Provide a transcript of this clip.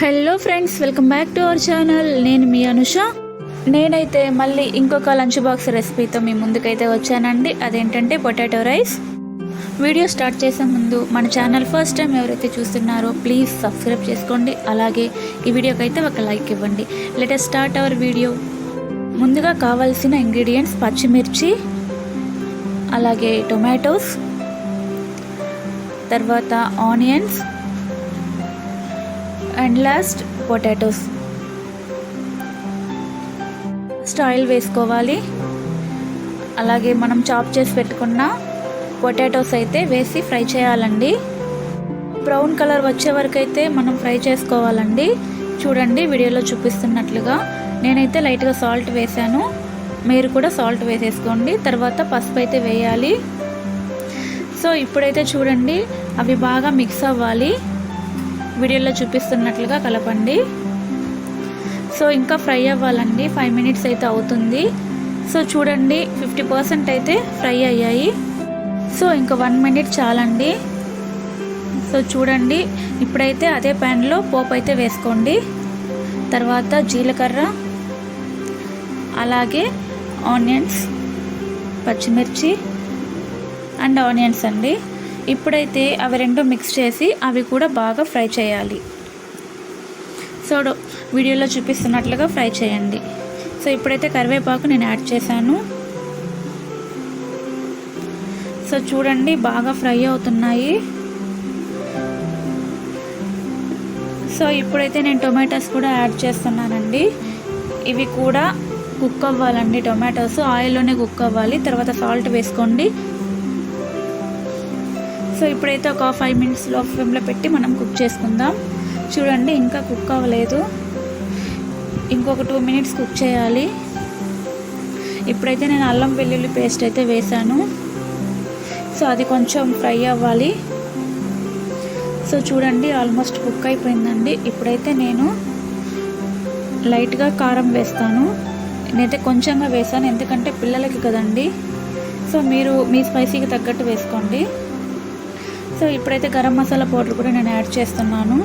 Hello friends welcome back to our channel నేను మీ అనుష. నేనైతే మళ్ళీ ఇంకొక లంచ్ బాక్స్ రెసిపీతో మీ ముందుకైతే వచ్చానండి. అదేంటంటే పొటాటో రైస్. వీడియో స్టార్ట్ చేసే ముందు మన ఛానల్ ఫస్ట్ టైం ఎవరైతే చూస్తున్నారో ప్లీజ్ సబ్స్క్రైబ్ చేసుకోండి. అలాగే ఈ వీడియోకి అయితే ఒక లైక్ ఇవ్వండి. లెటర్ స్టార్ట్ అవర్ వీడియో ముందుగా కావాల్సిన ఇంగ్రీడియంట్స్ పచ్చిమిర్చి అలాగే టొమాటోస్ తర్వాత ఆనియన్స్ అండ్ లాస్ట్ పొటాటోస్ స్టాయిల్ వేసుకోవాలి. అలాగే మనం చాప్ చేసి పెట్టుకున్న పొటాటోస్ అయితే వేసి ఫ్రై చేయాలండి. బ్రౌన్ కలర్ వచ్చే వరకు అయితే మనం ఫ్రై చేసుకోవాలండి. చూడండి వీడియోలో చూపిస్తున్నట్లుగా నేనైతే లైట్గా సాల్ట్ వేసాను. మీరు కూడా సాల్ట్ వేసేసుకోండి. తర్వాత పసుపు అయితే వేయాలి. సో ఇప్పుడైతే చూడండి అవి బాగా మిక్స్ అవ్వాలి. వీడియోలో చూపిస్తున్నట్లుగా కలపండి. సో ఇంకా ఫ్రై అవ్వాలండి. ఫైవ్ మినిట్స్ అయితే అవుతుంది. సో చూడండి ఫిఫ్టీ పర్సెంట్ అయితే ఫ్రై అయ్యాయి. సో ఇంకా వన్ మినిట్ చాలండి. సో చూడండి ఇప్పుడైతే అదే ప్యాన్లో పోపు అయితే వేసుకోండి. తర్వాత జీలకర్ర అలాగే ఆనియన్స్ పచ్చిమిర్చి అండ్ ఆనియన్స్ అండి. ఇప్పుడైతే అవి రెండు మిక్స్ చేసి అవి కూడా బాగా ఫ్రై చేయాలి. సో వీడియోలో చూపిస్తున్నట్లుగా ఫ్రై చేయండి. సో ఇప్పుడైతే కరివేపాకు నేను యాడ్ చేశాను. సో చూడండి బాగా ఫ్రై అవుతున్నాయి. సో ఇప్పుడైతే నేను టొమాటోస్ కూడా యాడ్ చేస్తున్నానండి. ఇవి కూడా కుక్ అవ్వాలండి టొమాటోస్. ఆయిల్లోనే కుక్ అవ్వాలి. తర్వాత సాల్ట్ వేసుకోండి. సో ఇప్పుడైతే ఒక ఫైవ్ మినిట్స్లో ఫ్లేమ్లో పెట్టి మనం కుక్ చేసుకుందాం. చూడండి ఇంకా కుక్ అవ్వలేదు. ఇంకొక టూ మినిట్స్ కుక్ చేయాలి. ఇప్పుడైతే నేను అల్లం వెల్లుల్లి పేస్ట్ అయితే వేసాను సో అది కొంచెం ఫ్రై అవ్వాలి. సో చూడండి ఆల్మోస్ట్ కుక్ అయిపోయిందండి. ఇప్పుడైతే నేను లైట్గా కారం వేస్తాను. నేనైతే కొంచెంగా వేసాను ఎందుకంటే పిల్లలకి కదండి. సో మీరు మీ స్పైసీకి తగ్గట్టు వేసుకోండి. సో ఇప్పుడైతే గరం మసాలా పౌడర్ కూడా నేను యాడ్ చేస్తున్నాను.